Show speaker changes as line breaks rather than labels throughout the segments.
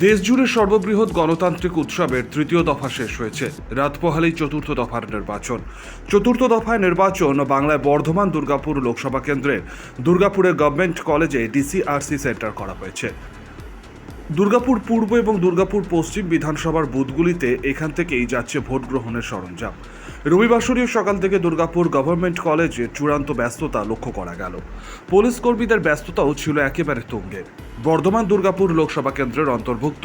দেশজুড়ে সর্ববৃহৎ গণতান্ত্রিক উৎসবের তৃতীয় দফা শেষ হয়েছে। রাত পোহালেই চতুর্থ দফার নির্বাচন। চতুর্থ দফায় নির্বাচন বাংলায় বর্ধমান দুর্গাপুর লোকসভা কেন্দ্রে। দুর্গাপুরের গভর্নমেন্ট কলেজে ডিসিআরসি সেন্টার করা হয়েছে। দুর্গাপুর পূর্ব এবং দুর্গাপুর পশ্চিম বিধানসভার বুথগুলিতে এখান থেকেই যাচ্ছে ভোট গ্রহণের সরঞ্জাম। রবিবাসরীয় সকাল থেকে দুর্গাপুর গভর্নমেন্ট কলেজে চূড়ান্ত ব্যস্ততা লক্ষ্য করা গেল। পুলিশ কর্মীদের ব্যস্ততাও ছিল একেবারে তুঙ্গে বর্ধমান দুর্গাপুর লোকসভা কেন্দ্রের অন্তর্ভুক্ত।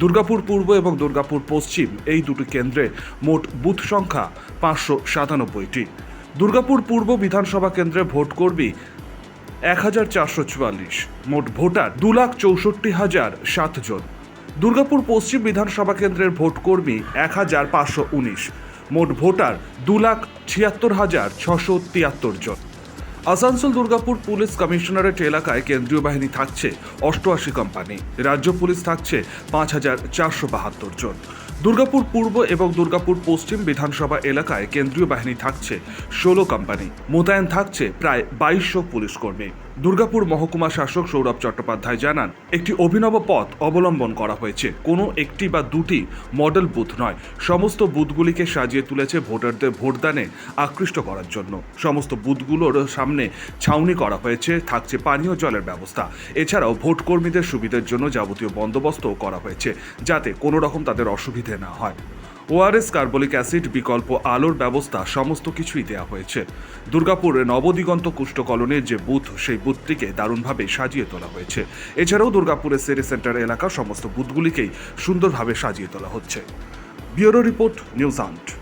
দুর্গাপুর পূর্ব এবং দুর্গাপুর পশ্চিম এই দুটি কেন্দ্রে মোট বুথ সংখ্যা পাঁচশো সাতানব্বইটি। দুর্গাপুর পূর্ব বিধানসভা কেন্দ্রে ভোট কর্মী এক হাজার চারশো চুয়াল্লিশ। মোট ভোটার দু লাখ চৌষট্টি হাজার সাত জন। দুর্গাপুর পশ্চিম বিধানসভা কেন্দ্রের ভোট কর্মী এক হাজার পাঁচশো উনিশ। মোট ভোটার দু লাখ ছিয়াত্তর হাজার ছশো তিয়াত্তর জন। আসানসোল দুর্গাপুর পুলিশ কমিশনারেট এলাকায় কেন্দ্রীয় বাহিনী থাকছে অষ্টআশি কোম্পানি। রাজ্য পুলিশ থাকছে পাঁচ হাজার চারশো বাহাত্তর জন। দুর্গাপুর পূর্ব এবং দুর্গাপুর পশ্চিম বিধানসভা এলাকায় কেন্দ্রীয় বাহিনী থাকছে, ষোলো কোম্পানি। মোতায়েন থাকছে প্রায় বাইশশো পুলিশ কর্মী দুর্গাপুর মহকুমা শাসক সৌরভ চট্টোপাধ্যায় জানান, একটি অভিনব পথ অবলম্বন করা হয়েছে। কোনো একটি বা দুটি মডেল বুথ নয়, সমস্ত বুথগুলিকে সাজিয়ে তুলেছে ভোটারদের ভোটদানে আকৃষ্ট করার জন্য। সমস্ত বুথগুলোর সামনে ছাউনি করা হয়েছে, থাকছে পানীয় জলের ব্যবস্থা। এছাড়াও ভোটকর্মীদের সুবিধার জন্য যাবতীয় বন্দোবস্তও করা হয়েছে, যাতে কোনো রকম তাদের অসুবিধে না হয়। ওআরএস কার্বলিক অ্যাসিড বিকল্প আলোর ব্যবস্থা সমস্ত কিছুই দেওয়া হয়েছে। দুর্গাপুরে নবদিগন্ত কুষ্ঠ কলোনির যে বুথ, সেই বুথটিকে দারুণভাবে সাজিয়ে তোলা হয়েছে। এছাড়াও দুর্গাপুরের সিটি সেন্টার এলাকার সমস্ত বুথগুলিকেই সুন্দরভাবে সাজিয়ে তোলা হচ্ছে। Bureau report, news aunt.